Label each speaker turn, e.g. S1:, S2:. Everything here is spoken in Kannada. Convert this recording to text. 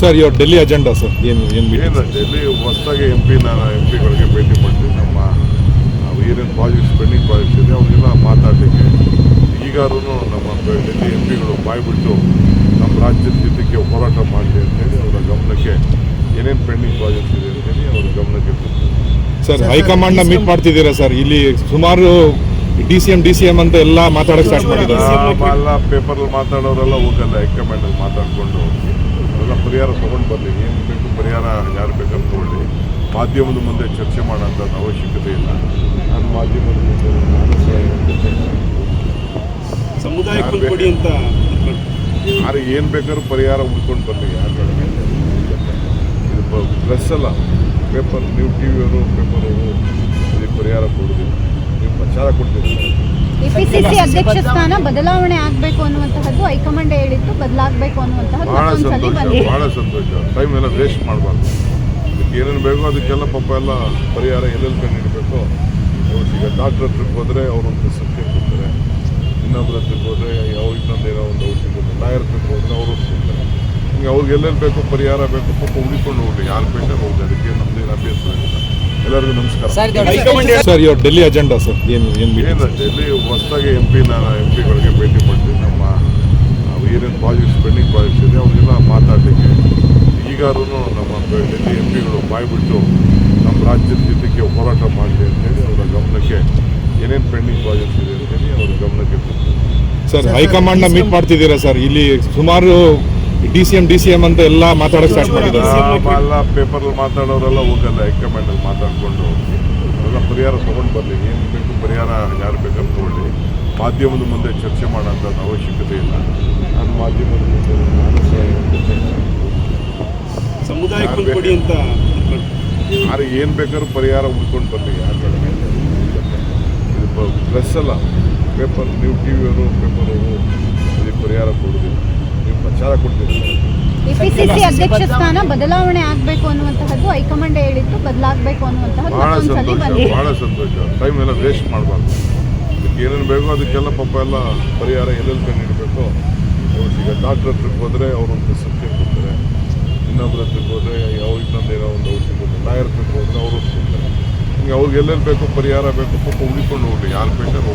S1: ಸರ್ ಇವ್ರ ಡೆಲ್ಲಿ ಅಜೆಂಡಾ ಸರ್ ಏನು ಏನು
S2: ಏನು ಡೆಲ್ಲಿ ಹೊಸದಾಗಿ ಎಂ ಪಿ ನಾನು ಎಂ ಪಿಗಳಿಗೆ ಭೇಟಿ ಮಾಡ್ತೀನಿ ನಮ್ಮ ನಾವು ಏನೇನು ಪ್ರಾಜೆಕ್ಟ್ಸ್ ಪೆಂಡಿಂಗ್ ಪ್ರಾಜೆಕ್ಟ್ಸ್ ಇದೆ ಅವನ್ನೆಲ್ಲ ಮಾತಾಡಲಿಕ್ಕೆ. ಈಗಾದ್ರೂ ನಮ್ಮ ಡೆಲ್ಲಿ ಎಂ ಪಿಗಳು ಬಾಯ್ಬಿಟ್ಟು ನಮ್ಮ ರಾಜ್ಯದ ಜೊತೆಗೆ ಹೋರಾಟ ಮಾಡಲಿ ಅಂತೇಳಿ ಅವರ ಗಮನಕ್ಕೆ ಏನೇನು ಪೆಂಡಿಂಗ್ ಪ್ರಾಜೆಕ್ಟ್ಸ್ ಇದೆ ಅಂತೇಳಿ ಅವರ ಗಮನಕ್ಕೆ.
S1: ಸರ್ ಹೈಕಮಾಂಡ್ನ ಮೀಟ್ ಮಾಡ್ತಿದ್ದೀರಾ ಸರ್ ಇಲ್ಲಿ ಸುಮಾರು D C M D C M ಅಂತ ಎಲ್ಲ ಮಾತಾಡಕ್ಕೆ ಸ್ಟಾರ್ಟ್ ಮಾಡಿದ್ದಾರೆ.
S2: ಎಲ್ಲ ಪೇಪರಲ್ಲಿ ಮಾತಾಡೋರೆಲ್ಲ ಹೋಗಲ್ಲ ಹೈಕಮಾಂಡಲ್ಲಿ ಮಾತಾಡಿಕೊಂಡು. ಎಲ್ಲ ಪರಿಹಾರ ತೊಗೊಂಡು ಬರಲಿ. ಏನು ಬೇಕು ಪರಿಹಾರ ಯಾರು ಬೇಕಂತ ತೊಗೊಳ್ಳಿ ಮಾಧ್ಯಮದ ಮುಂದೆ ಚರ್ಚೆ ಮಾಡೋಂಥ ಅವಶ್ಯಕತೆ ಇಲ್ಲ. ನಾನು ಮಾಧ್ಯಮದ ಮುಂದೆ
S3: ಸಮುದಾಯಕ್ಕೆ ಒಂದು ಕೊಡಿ ಅಂತ
S2: ಯಾರು ಏನು ಬೇಕಾದ್ರೂ ಪರಿಹಾರ ಉಳ್ಕೊಂಡು ಬರಲಿ ಯಾರು. ಇದು ಪ್ರೆಸ್ ಅಲ್ಲ. ಪೇಪರ್ ನೀವು ಟಿ ವಿಯವರು ಪೇಪರವರು ಇದಕ್ಕೆ ಪರಿಹಾರ ಕೊಡೋದಿಲ್ಲ. ನೀವು ಪ್ರಚಾರ ಕೊಡ್ತೀರಿ.
S4: ಎಪಿಸಿಸಿ ಅಧ್ಯಕ್ಷ ಸ್ಥಾನ ಬದಲಾವಣೆ ಆಗಬೇಕು ಅನ್ನುವಂತಹದ್ದು ಹೈಕಮಾಂಡ್ ಹೇಳಿತ್ತು ಬದಲಾಗಬೇಕು ಅನ್ನುವಂತಹದ್ದು ಬಹಳ
S2: ಸಂತೋಷ ಭಾಳ ಸಂತೋಷ. ಟೈಮ್ ಎಲ್ಲ ವೇಸ್ಟ್ ಮಾಡಬಾರ್ದು. ಅದಕ್ಕೆ ಏನೇನು ಬೇಕೋ ಅದಕ್ಕೆಲ್ಲ ಪಾಪ ಎಲ್ಲ ಪರಿಹಾರ ಎಲ್ಲೆಲ್ಲಿ ಕಂಡು ಹಿಡಬೇಕು ಈಗ ಡಾಕ್ಟರ್ ಹತ್ರಕ್ಕೆ ಹೋದರೆ ಒಂದು ಪ್ರಿಸ್ಕ್ರಿಪ್ಷನ್ ಕೊಡ್ತಾರೆ ಇನ್ನೊಬ್ರ ಹತ್ರಕ್ಕೆ ಹೋದರೆ ಯಾವ ಇನ್ನೊಂದು ಏನೋ ಒಂದು ಔಷಧಿ ಕೊಡ್ತಾರೆ. ಲಾಯರ್ ಹತ್ರಕ್ಕೆ ಹೋದರೆ ಅವರು ಕೊಡ್ತಾರೆ. ಹಿಂಗೆ ಅವ್ರಿಗೆ ಎಲ್ಲೆಲ್ಲಿ ಬೇಕೋ ಪರಿಹಾರ ಬೇಕು ಪಾಪ ಉಳಿಕೊಂಡು ಹೋಗಲಿ. ಯಾರು ಬೇಕಾದ್ರೆ ಹೋಗ್ಲಿ ಅದಕ್ಕೆ ನಮ್ಮದೇನು ಅಭ್ಯಾಸ ಇಲ್ಲ ಎಲ್ಲರಿಗೂ ನಮಸ್ಕಾರ.
S3: ಹೈಕಮಾಂಡ್
S1: ಸರ್ ಇವ್ರ ಡೆಲ್ಲಿ ಅಜೆಂಡಾ ಸರ್ ಏನು ಏನು
S2: ಏನು ಡೆಲ್ಲಿ ಹೊಸದಾಗಿ ಎಂ ಪಿ ನಾನು ಎಂ ಪಿಗಳಿಗೆ ಭೇಟಿ ಮಾಡ್ತೀನಿ ನಮ್ಮ ಏನೇನು ಪ್ರಾಜೆಕ್ಟ್ಸ್ ಪೆಂಡಿಂಗ್ ಪ್ರಾಜೆಕ್ಟ್ಸ್ ಇದೆ ಅವನ್ನೆಲ್ಲ ಮಾತಾಡಲಿಕ್ಕೆ. ಈಗಾದ್ರೂ ನಮ್ಮ ಡೆಲ್ಲಿ ಎಂ ಪಿಗಳು ಬಾಯ್ಬಿಟ್ಟು ನಮ್ಮ ರಾಜ್ಯದ ಜೊತೆಗೆ ಹೋರಾಟ ಮಾಡಲಿ ಅಂತೇಳಿ ಅವರ ಗಮನಕ್ಕೆ ಏನೇನು ಪೆಂಡಿಂಗ್ ಪ್ರಾಜೆಕ್ಟ್ಸ್ ಇದೆ ಅಂತೇಳಿ ಅವ್ರ ಗಮನಕ್ಕೆ.
S1: ಸರ್ ಹೈಕಮಾಂಡ್ನ ಮೀಟ್ ಮಾಡ್ತಿದ್ದೀರಾ ಸರ್ ಇಲ್ಲಿ ಸುಮಾರು D C M D C M ಅಂತ ಎಲ್ಲ ಮಾತಾಡಕ್ಕೆ ಸ್ಟಾರ್ಟ್ ಮಾಡಿದ್ದಾರೆ.
S2: ಆ, ಎಲ್ಲ ಪೇಪರಲ್ಲಿ ಮಾತಾಡೋರೆಲ್ಲ ಹೋಗಲ್ಲ ಹೈಕಮಾಂಡಲ್ಲಿ ಮಾತಾಡ್ಕೊಂಡು ಎಲ್ಲ ಪರಿಹಾರ ತೊಗೊಂಡು ಬರಲಿ. ಏನು ಬೇಕು ಪರಿಹಾರ ಯಾರು ಬೇಕಂತ ತಗೊಳ್ಳಿ. ಮಾಧ್ಯಮದ ಮುಂದೆ ಚರ್ಚೆ ಮಾಡೋಂಥ ಅವಶ್ಯಕತೆ ಇಲ್ಲ. ನಾನು ಮಾಧ್ಯಮದ ಮುಂದೆ
S3: ಸಮುದಾಯಕ್ಕೆ ಅಂತ
S2: ಯಾರು ಏನು ಬೇಕಾದ್ರೂ ಪರಿಹಾರ ಉಳ್ಕೊಂಡು ಬರಲಿ ಯಾರು. ಇದು ಪ್ರೆಸ್ ಅಲ್ಲ. ಪೇಪರ್ ನೀವು ಟಿ ವಿಯವರು ಪೇಪರವರು ಇದಕ್ಕೆ ಪರಿಹಾರ ಕೊಡೋದಿಲ್ಲ. ಪ್ರಚಾರ ಕೊಡ್ತಿದ್ದಾರೆ
S4: ಎಪಿಸಿಸಿ ಅಧ್ಯಕ್ಷ ಸ್ಥಾನ ಬದಲಾವಣೆ ಆಗಬೇಕು ಅನ್ನುವಂತಹದ್ದು ಹೈಕಮಾಂಡ್ ಹೇಳಿತ್ತು ಬದಲಾಗಬೇಕು ಅನ್ನುವಂತಹದ್ದು ಬಹಳ
S2: ಸಂತೋಷ ಸಂತೋಷ. ಟೈಮ್ ಎಲ್ಲ ವೇಸ್ಟ್ ಮಾಡಬಾರ್ದು. ಅದಕ್ಕೆ ಏನೇನು ಬೇಕೋ ಅದಕ್ಕೆಲ್ಲ ಪಾಪ ಎಲ್ಲ ಪರಿಹಾರ ಎಲ್ಲೆಲ್ಲಿ ಕಂಡು ಹಿಡಬೇಕು ಈಗ ಡಾಕ್ಟರ್ ಹತ್ರಕ್ಕೆ ಹೋದರೆ ಅವರೊಂದು ಸಬ್ಜೆಕ್ಟ್ ಕೊಡ್ತಾರೆ. ಇನ್ನೊಬ್ರ ಹತ್ರಕ್ಕೆ ಹೋದರೆ ಯಾವ ಇನ್ನೊಂದು ಏನೋ ಒಂದು ಔಷಧಿ ಕೊಡ್ತಾರೆ. ಲಾಯರ್ ಹತ್ರಕ್ಕೆ ಹೋದರೆ ಅವರು ಕೊಡ್ತಾರೆ. ಹಿಂಗೆ ಅವ್ರಿಗೆ ಎಲ್ಲೆಲ್ಲಿ ಬೇಕೋ ಪರಿಹಾರ ಬೇಕು ಪಾಪ ಹುಡುಕೊಂಡು ಹೋಗಲಿ. ಯಾರು ಬೇಕಾದ್ರೂ